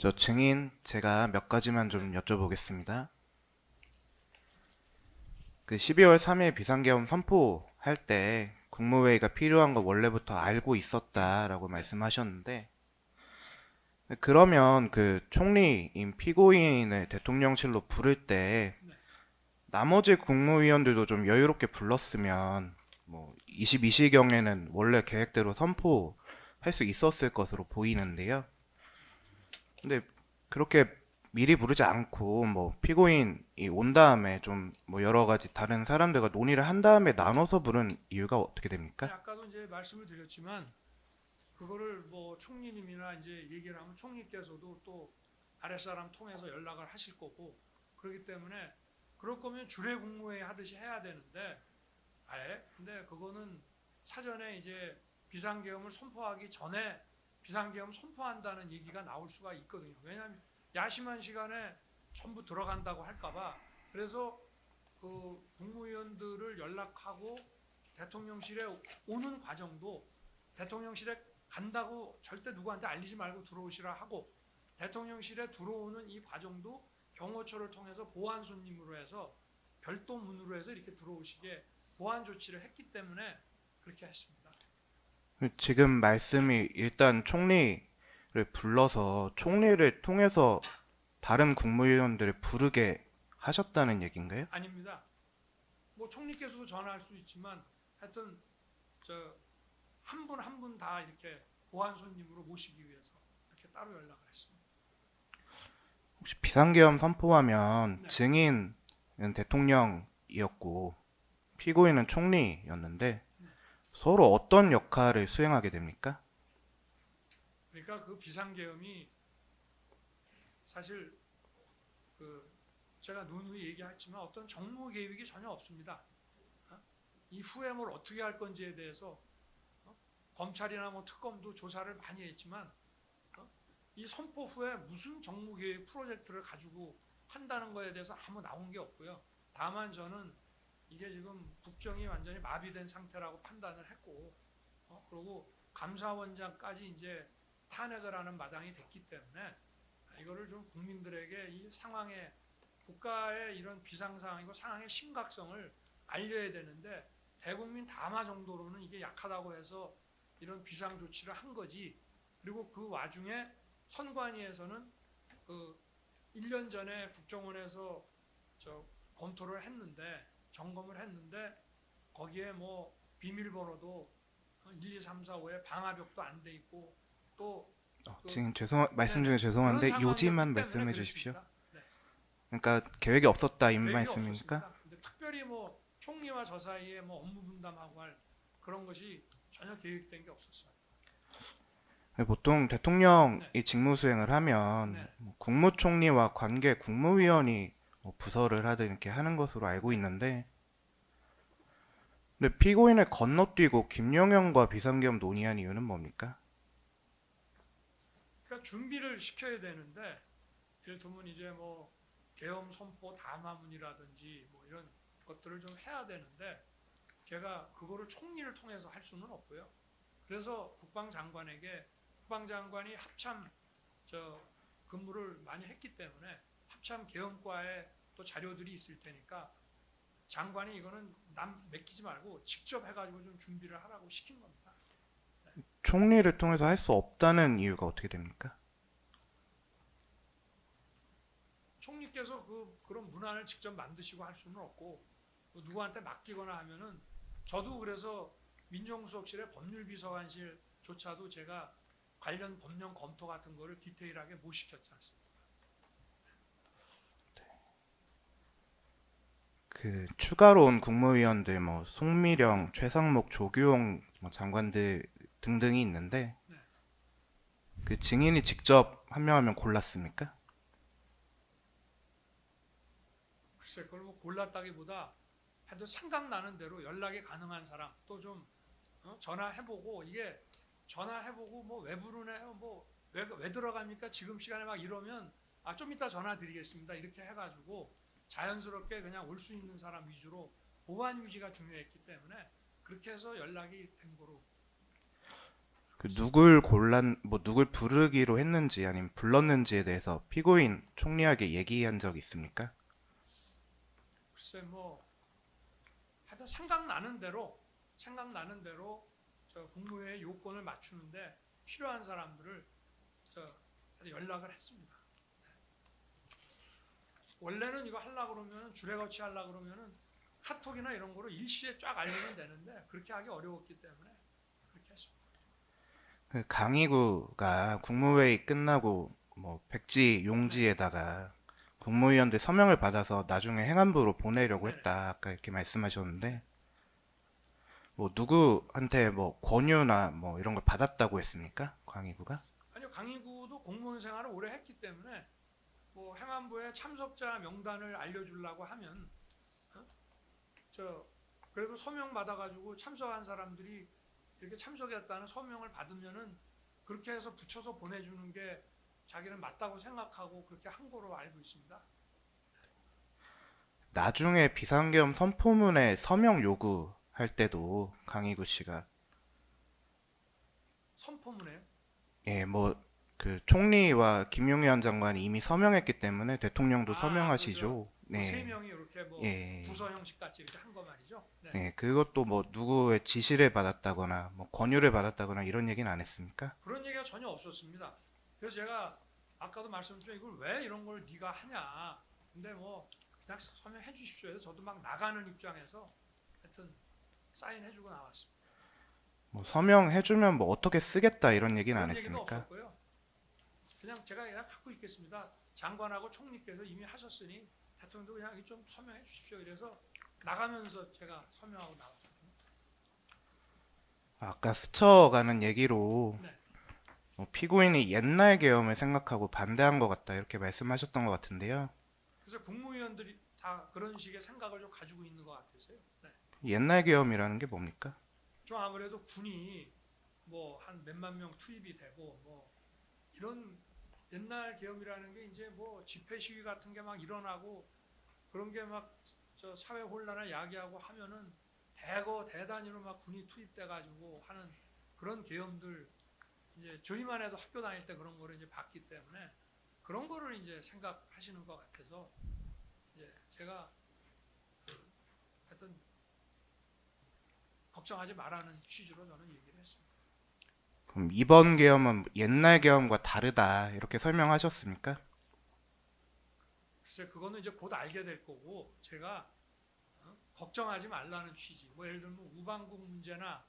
저 증인 제가 몇 가지만 좀 여쭤보겠습니다. 그 12월 3일 비상계엄 선포할 때 국무회의가 필요한 거 원래부터 알고 있었다라고 말씀하셨는데 그러면 그 총리인 피고인을 대통령실로 부를 때 나머지 국무위원들도 좀 여유롭게 불렀으면 뭐 22시경에는 원래 계획대로 선포할 수 있었을 것으로 보이는데요. 근데 그렇게 미리 부르지 않고 뭐 피고인이 온 다음에 좀 뭐 여러 가지 다른 사람들과 논의를 한 다음에 나눠서 부른 이유가 어떻게 됩니까? 아까도 이제 말씀을 드렸지만 그거를 뭐 총리님이나 이제 얘기를 하면 총리께서도 또 아랫사람 통해서 연락을 하실 거고 그렇기 때문에 그럴 거면 주례 국무회의 하듯이 해야 되는데 아예 근데 그거는 사전에 이제 비상계엄을 선포하기 전에 비상계엄 선포한다는 얘기가 나올 수가 있거든요. 왜냐하면 야심한 시간에 전부 들어간다고 할까봐 그래서 그 국무위원들을 연락하고 대통령실에 오는 과정도 대통령실에 간다고 절대 누구한테 알리지 말고 들어오시라 하고 대통령실에 들어오는 이 과정도 경호처를 통해서 보안 손님으로 해서 별도 문으로 해서 이렇게 들어오시게 보안 조치를 했기 때문에 그렇게 했습니다. 지금 말씀이 일단 총리를 불러서 총리를 통해서 다른 국무위원들을 부르게 하셨다는 얘기인가요? 아닙니다. 뭐 총리께서도 전화할 수 있지만 하여튼 저한 분 한 분 다 이렇게 보안 손님으로 모시기 위해서 이렇게 따로 연락을 했습니다. 혹시 비상계엄 선포하면 네. 증인은 대통령이었고 피고인은 총리였는데 네. 서로 어떤 역할을 수행하게 됩니까? 그러니까 그 비상계엄이 사실 그 제가 누누이 얘기했지만 어떤 정무 계획이 전혀 없습니다. 어? 이 후에 뭘 어떻게 할 건지에 대해서 어? 검찰이나 뭐 특검도 조사를 많이 했지만 어? 이 선포 후에 무슨 정무 계획 프로젝트를 가지고 한다는 거에 대해서 아무 나온 게 없고요. 다만 저는 이게 지금 국정이 완전히 마비된 상태라고 판단을 했고, 어? 그리고 감사원장까지 이제 탄핵을 하는 마당이 됐기 때문에 이거를 좀 국민들에게 이 상황에 국가의 이런 비상 상황이고 상황의 심각성을 알려야 되는데 대국민 담화 정도로는 이게 약하다고 해서 이런 비상 조치를 한 거지. 그리고 그 와중에 선관위에서는 그 1년 전에 국정원에서 저 검토를 했는데 점검을 했는데 거기에 뭐 비밀번호도 1, 2, 3, 4, 5에 방화벽도 안 돼 있고 또 어, 지금 죄송 말씀 중에 죄송한데 그런 요지만 상황이었기 말씀해 주십시오. 네. 그러니까 계획이 없었다 이 말씀입니까? 특별히 뭐 총리와 저 사이에 뭐 업무 분담하고 할 그런 것이 전혀 계획된 게 없었어요. 보통 대통령이 네. 직무 수행을 하면 네. 뭐 국무총리와 관계 국무위원이 뭐 부서를 하든 이렇게 하는 것으로 알고 있는데 근데 피고인을 건너뛰고 김영현과 비상계엄 논의한 이유는 뭡니까? 그러니까 준비를 시켜야 되는데 예를 들면 이제 뭐 계엄 선포 담화문이라든지 뭐 이런 것들을 좀 해야 되는데 제가 그거를 총리를 통해서 할 수는 없고요. 그래서 국방장관에게 국방장관이 합참 저 근무를 많이 했기 때문에 합참 계엄과에 또 자료들이 있을 테니까 장관이 이거는 남 맡기지 말고 직접 해가지고 좀 준비를 하라고 시킨 겁니다. 총리를 통해서 할 수 없다는 이유가 어떻게 됩니까? 총리께서 그 그런 문안을 직접 만드시고 할 수는 없고 또 누구한테 맡기거나 하면은 저도 그래서 민정수석실의 법률비서관실조차도 제가 관련 법령 검토 같은 거를 디테일하게 못 시켰지 않습니까? 그 추가로 온 국무위원들 뭐 송미령, 최상목, 조규용 뭐 장관들 등등이 있는데 네. 그 증인이 직접 한 명 한 명 골랐습니까? 글쎄 그걸 뭐 골랐다기보다 하여튼 생각나는 대로 연락이 가능한 사람 또좀 어? 전화해보고 이게 전화해보고 뭐 왜 부르네요 뭐왜 왜 들어갑니까 지금 시간에 막 이러면 아 좀 이따 전화 드리겠습니다 이렇게 해가지고 자연스럽게 그냥 올 수 있는 사람 위주로 보안 유지가 중요했기 때문에 그렇게 해서 연락이 된 거로 그 누굴 골란 뭐 누굴 부르기로 했는지 아니면 불렀는지에 대해서 피고인 총리에게 얘기한 적 있습니까? 글쎄 뭐 하여튼 생각나는 대로 생각나는 대로 저 국무회의 요건을 맞추는데 필요한 사람들을 저 연락을 했습니다. 네. 원래는 이거 하려 그러면은 주례거치 하려 그러면은 카톡이나 이런 거로 일시에 쫙 알리면 되는데 그렇게 하기 어려웠기 때문에 그렇게 했습니다. 그 강희구가 국무회의 끝나고 뭐 백지 용지에다가 국무위원들 서명을 받아서 나중에 행안부로 보내려고 네네. 했다 아까 이렇게 말씀하셨는데 뭐 누구한테 뭐 권유나 뭐 이런 걸 받았다고 했습니까? 강희구가? 아니요 강의구도 공무원 생활을 오래 했기 때문에 뭐 행안부에 참석자 명단을 알려주려고 하면 어? 저 그래도 서명 받아가지고 참석한 사람들이 이렇게 참석했다는 서명을 받으면은 그렇게 해서 붙여서 보내주는 게 자기는 맞다고 생각하고 그렇게 한 거로 알고 있습니다. 나중에 비상계엄 선포문에 서명 요구 할 때도 강희구 씨가 선포문에요. 예, 뭐 그 총리와 김용현 장관이 이미 서명했기 때문에 대통령도 아, 서명하시죠. 네. 세 네. 명이 이렇게 뭐 예. 부서 형식 같이 이렇게 한 거 말이죠. 네. 네, 그것도 뭐 누구의 지시를 받았다거나 뭐 권유를 받았다거나 이런 얘기는 안 했습니까? 그런 얘기가 전혀 없었습니다. 그래서 제가 아까도 말씀드린 이걸 왜 이런 걸 네가 하냐. 근데 뭐 그냥 서명해 주십시오 해서 저도 막 나가는 입장에서 하여튼 사인해 주고 나왔습니다. 뭐 서명해 주면 뭐 어떻게 쓰겠다 이런 얘기는 안 했습니까? 없었고요. 그냥 제가 그냥 갖고 있겠습니다. 장관하고 총리께서 이미 하셨으니 대통령도 그냥 이좀 서명해 주십시오. 이래서 나가면서 제가 서명하고 나왔거든요. 아까 스쳐가는 얘기로 네. 뭐 피고인이 옛날 계엄을 생각하고 반대한 것 같다 이렇게 말씀하셨던 것 같은데요. 그래서 국무위원들이 다 그런 식의 생각을 좀 가지고 있는 것 같아서요. 네. 옛날 계엄이라는 게 뭡니까? 좀 아무래도 군이 뭐 한 몇만 명 투입이 되고 뭐 이런 옛날 계엄이라는 게 이제 뭐 집회 시위 같은 게 막 일어나고 그런 게 막 저 사회 혼란을 야기하고 하면은 대거 대단위로 막 군이 투입돼 가지고 하는 그런 계엄들 이제 저희만 해도 학교 다닐 때 그런 거를 이제 봤기 때문에 그런 거를 이제 생각하시는 것 같아서 이제 제가 그 하여튼 걱정하지 말라는 취지로 저는 했습니다. 그럼 이번 계엄은 옛날 계엄과 다르다 이렇게 설명하셨습니까? 글쎄 그거는 이제 곧 알게 될 거고 제가 어? 걱정하지 말라는 취지. 뭐 예를 들면 우방국 문제나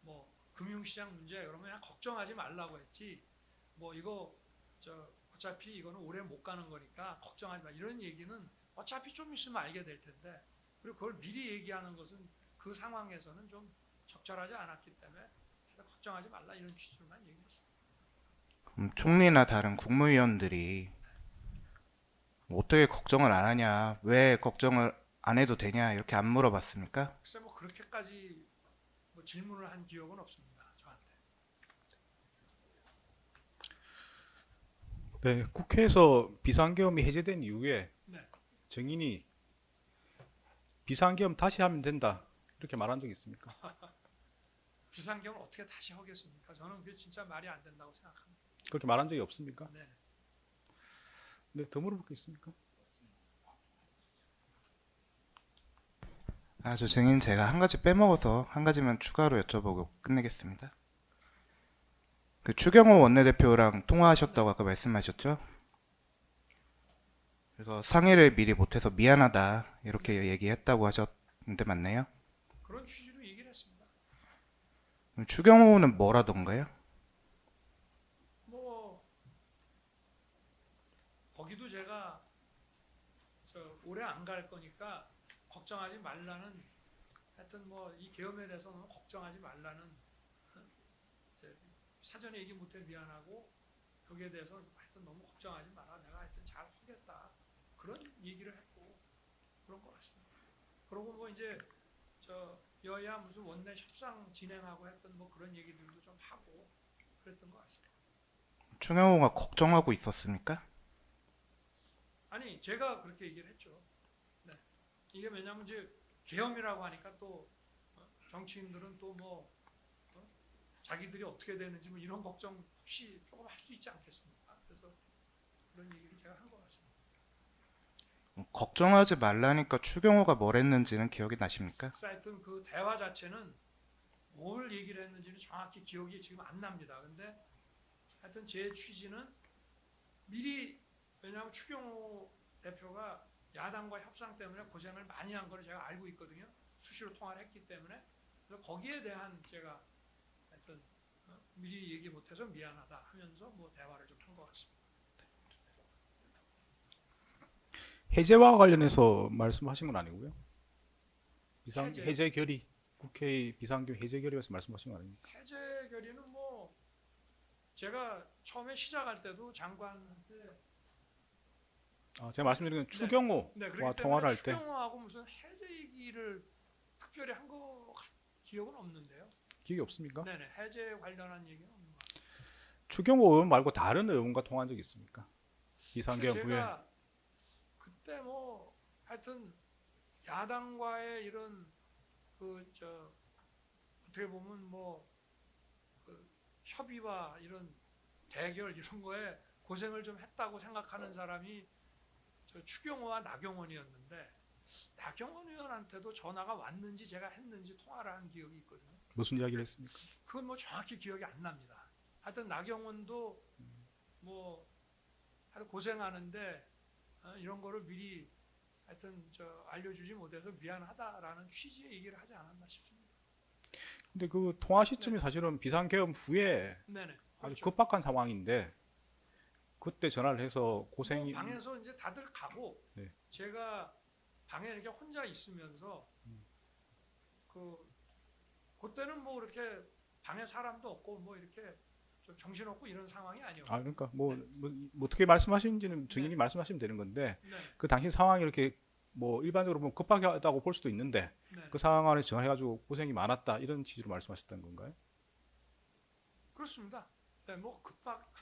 뭐 금융시장 문제 그러면 그냥 걱정하지 말라고 했지. 뭐 이거 저 어차피 이거는 오래 못 가는 거니까 걱정하지 마. 이런 얘기는 어차피 좀 있으면 알게 될 텐데 그리고 그걸 미리 얘기하는 것은 그 상황에서는 좀 적절하지 않았기 때문에 걱정하지 말라 이런 취지로만 얘기했습니다. 그럼 총리나 다른 국무위원들이 뭐 어떻게 걱정을 안 하냐, 왜 걱정을 안 해도 되냐 이렇게 안 물어봤습니까? 글쎄 뭐 그렇게까지 뭐 질문을 한 기억은 없습니다. 저한테. 네, 국회에서 비상계엄이 해제된 이후에 네. 정인이 비상계엄 다시 하면 된다 이렇게 말한 적 있습니까? 비상경을 어떻게 다시 하겠습니까? 저는 그게 진짜 말이 안 된다고 생각합니다. 그렇게 말한 적이 없습니까? 네. 네, 더 물어볼 게 있습니까? 아, 저 증인 제가 한 가지 빼먹어서 한 가지만 추가로 여쭤보고 끝내겠습니다. 그 추경호 원내대표랑 통화하셨다고 아까 말씀하셨죠? 그래서 상의를 미리 못해서 미안하다 이렇게 얘기했다고 하셨는데 맞나요? 그런 취지로 얘기를 했습니다. 그럼 추경호는 뭐라던가요? 뭐 거기도 제가 저 오래 안 갈 거니까 걱정하지 말라는 하여튼 뭐 이 계엄에 대해서 너무 걱정하지 말라는 사전에 얘기 못해 미안하고 여기에 대해서 하여튼 너무 걱정하지 마라 내가 하여튼 잘 하겠다 그런 얘기를 했고 그런 것 같습니다. 그리고 뭐 이제 저 여야 무슨 원내 협상 진행하고 했던 뭐 그런 얘기들도 좀 하고 그랬던 것 같습니다. 추경호가 걱정하고 있었습니까? 아니 제가 그렇게 얘기를 했죠. 네. 이게 왜냐하면 이제 계엄이라고 하니까 또 어, 정치인들은 또뭐 자기들이 어떻게 되는지 뭐 이런 걱정 혹시 조금 할 수 있지 않겠습니까? 그래서 그런 얘기를 제가 한 것 같습니다. 걱정하지 말라니까 추경호가 뭘 했는지는 기억이 나십니까? 하여튼 그 대화 자체는 뭘 얘기를 했는지는 정확히 기억이 지금 안 납니다. 근데 하여튼 제 취지는 미리 왜냐하면 추경호 대표가 야당과 협상 때문에 고생을 많이 한 걸 제가 알고 있거든요. 수시로 통화를 했기 때문에 그래서 거기에 대한 제가 하여튼 어, 미리 얘기 못해서 미안하다 하면서 뭐 대화를 좀 한 것 같습니다. 해제와 관련해서 말씀하신 건 아니고요. 비상 해제. 해제 결의 국회 비상경 해제 결의에서 말씀하신 건 아닙니까? 해제 결의는 뭐 제가 처음에 시작할 때도 장관한테 아, 제가 말씀드린 건 추경호와 네, 그렇기 통화를 할 때 추경호하고 무슨 해제 얘기를 특별히 한 거 기억은 없는데요. 기억이 없습니까? 네네 해제 관련한 얘기는 없는 것 같아요. 추경호 의원 말고 다른 의원과 통화한 적 있습니까? 그래서 후에 제가 그때 뭐 하여튼 야당과의 이런 그 저 어떻게 보면 뭐 그 협의와 이런 대결 이런 거에 고생을 좀 했다고 생각하는 사람이 저 추경호와 나경원이었는데 나경원 의원한테도 전화가 왔는지 제가 했는지 통화를 한 기억이 있거든요. 무슨 이야기를 했습니까? 그건 뭐 정확히 기억이 안 납니다. 하여튼 나경원도 뭐 하여튼 고생하는데 어, 이런 거를 미리 하여튼 저 알려주지 못해서 미안하다라는 취지의 얘기를 하지 않았나 싶습니다. 근데 그 통화 시점이 사실은 비상계엄 후에 네네. 아주 그렇죠. 급박한 상황인데 그때 전화를 해서 고생이 뭐 방에서 이제 다들 가고 네. 제가 방에 이렇게 혼자 있으면서 그 그때는 뭐 이렇게 방에 사람도 없고 뭐 이렇게 좀 정신없고 이런 상황이 아니었고 아 그러니까 뭐, 뭐, 뭐 어떻게 말씀하시는지는 증인이 네. 말씀하시면 되는 건데 네, 그 당시 상황이 이렇게 뭐 일반적으로 뭐 급하다고 볼 수도 있는데 네. 그 상황 안에 전화해가지고 고생이 많았다 이런 취지로 말씀하셨던 건가요? 그렇습니다. 네, 뭐 급박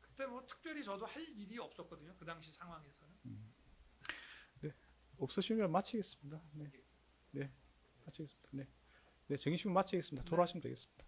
그때 뭐 특별히 저도 할 일이 없었거든요. 그 당시 상황에서는. 없으시면 마치겠습니다. 네, 네, 마치겠습니다. 네, 네, 정의식은 마치겠습니다. 돌아가시면 되겠습니다. 네.